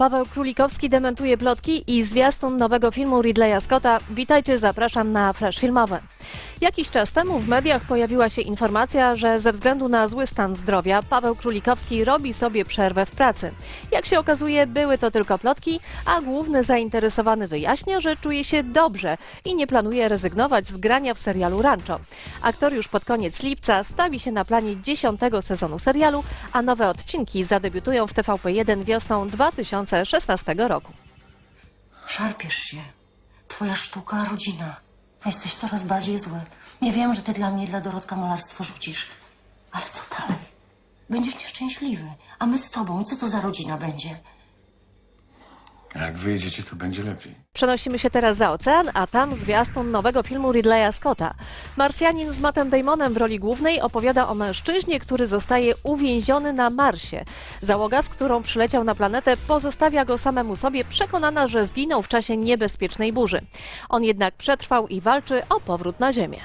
Paweł Królikowski dementuje plotki i zwiastun nowego filmu Ridleya Scotta. Witajcie, zapraszam na Flash Filmowy. Jakiś czas temu w mediach pojawiła się informacja, że ze względu na zły stan zdrowia Paweł Królikowski robi sobie przerwę w pracy. Jak się okazuje, były to tylko plotki, a główny zainteresowany wyjaśnia, że czuje się dobrze i nie planuje rezygnować z grania w serialu Rancho. Aktor już pod koniec lipca stawi się na planie dziesiątego sezonu serialu, a nowe odcinki zadebiutują w TVP1 wiosną 2016 roku. Szarpiesz się. Twoja sztuka, rodzina. Jesteś coraz bardziej zły. Nie wiem, że ty dla mnie i dla Dorotka malarstwo rzucisz. Ale co dalej? Będziesz nieszczęśliwy. A my z tobą. I co to za rodzina będzie? Jak wyjedziecie, to będzie lepiej. Przenosimy się teraz za ocean, a tam zwiastun nowego filmu Ridleya Scotta. Marsjanin z Mattem Damonem w roli głównej opowiada o mężczyźnie, który zostaje uwięziony na Marsie. Załoga, z którą przyleciał na planetę, pozostawia go samemu sobie, przekonana, że zginął w czasie niebezpiecznej burzy. On jednak przetrwał i walczy o powrót na Ziemię.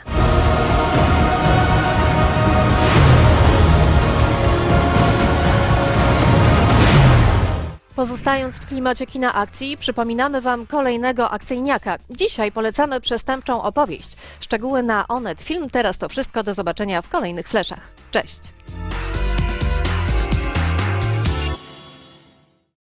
Pozostając w klimacie kina akcji, przypominamy Wam kolejnego akcyjniaka. Dzisiaj polecamy przestępczą opowieść. Szczegóły na Onet Film. Teraz to wszystko. Do zobaczenia w kolejnych fleszach. Cześć!